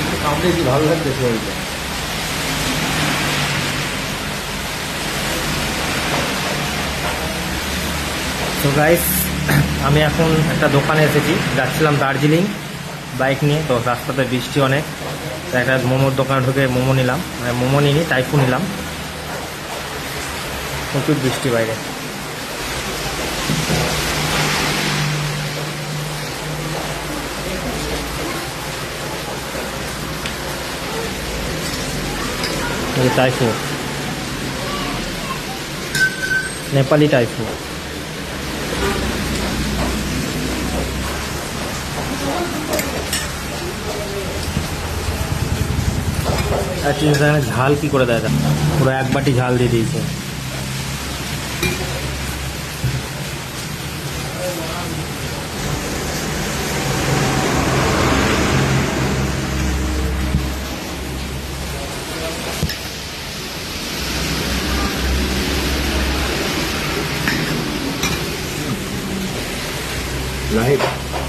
একটু কামড়ে ভালো লাগছে তো গাইস আমি এখন একটা দোকানে এসেছি, যাচ্ছিলাম দার্জিলিং বাইক নিয়ে, তো রাস্তাতে বৃষ্টি অনেক তো একটা মোমোর দোকানে ঢুকে মোমো নিলাম মানে মোমো নিইনি টাইফু নিলাম। প্রচুর বৃষ্টি বাইরে। এই টাইফু নেপালি টাইফু আর চিন্তা করেন ঝাল কি করে দেয় দেখো। পুরো এক বাটি ঝাল দিয়ে দিয়েছে life.